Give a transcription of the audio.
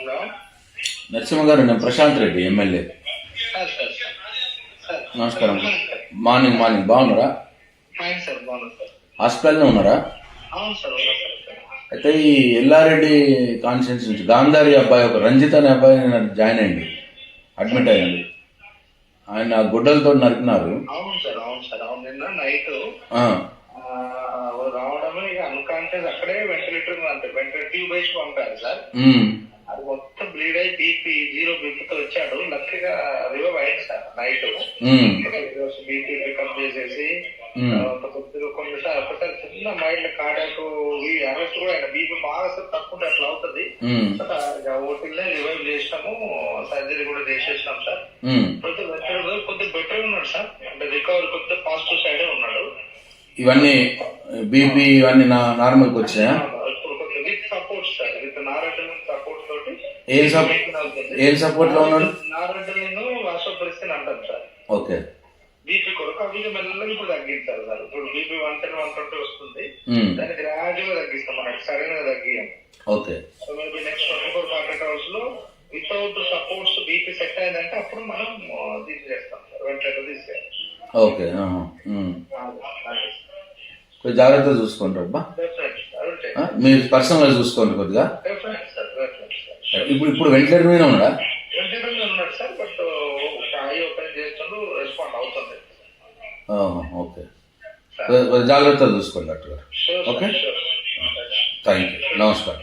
Hello? Narasimha garu నేను Prashanth Reddy MLA. నమస్కారం. Morning morning బాగున్నారా? సార్. బాగున్నాను సార్. హాస్పిటల్నే ఉన్నారా? అవును సార్ అయితే ఈ ఎల్లారెడ్డి కాన్స్టిట్యూన్స్ నుంచి గాంధారి అబ్బాయి ఒక రంజిత్ అనే అబ్బాయి జాయిన్ అయ్యింది అడ్మిట్ అయ్యింది ఆయన గుడ్డలతో నరికినారు. అవును సార్ అవును సార్. అవును నిన్న నైట్ ఆ, రావడం ఇక అన్కాన్షియస్ అక్కడే వెంటిలేటర్ వెంటిలేటర్ ట్యూబ్ వేసి పంపారు సార్. బ్లీడ్ అయి బీపీ జీరో బీపీతో వచ్చాడు. లక్కీగా రివైవ్ అయింది సార్ నైట్. బీపీ పికప్ చేసేసి కొన్ని సార్ ఒకసారి చిన్న మైల్డ్ కార్డియాక్ ఈ అరెస్ట్ కూడా ఆయన బీపీ బాగా సార్ తక్కువ అట్లా అవుతుంది. ఓటీలో రివైవ్ చేసినాము. సర్జరీ కూడా చేసేసినాం సార్. ఉమ్. కొద్దిగా బెటర్ కొద్దిగా బెటర్ ఉన్నాడు సార్. అంటే రికవరీ కొద్దిగా పాజిటివ్ సైడే ఉన్నాడు. ఇవన్నీ బీపీ ఇవన్నీ నార్మల్కి విత్ సపోర్ట్ సార్. విత్ నారాయణ సపోర్ట్ తోటి ఏం సప్ ఏం సపోర్ట్లో ఉన్నాడు? నారాయణ వాసోపరిస్థితి అంటారు సార్. ఓకే. బీపీ కొరకు అవి మెల్లగా ఇప్పుడు తగ్గించారు సార్ ఇప్పుడు BP one ten one twenty వస్తుంది. దాన్ని గ్రాడ్యువల్ తగ్గిస్తాం మనకి సడన్గా తగ్గియం. Okay. So maybe next twenty four forty అవర్స్లో వితౌట్ సపోర్ట్స్ బీపీ సెట్ అయిందంటే అప్పుడు మనం తీసేస్తాం సార్. వెంటనే తీసేయాలి ఓకే. కొంచెం జాగ్రత్తగా ఆ, మీరు పర్సనల్గా చూసుకోండి కొద్దిగా. ఇప్పుడు ఇప్పుడు వెంటిలేటర్ మీద ఉన్నాడా? ఓకే. జాగ్రత్తగా చూసుకోండి డాక్టర్ గారు. షూర్ థ్యాంక్ యూ నమస్కారం.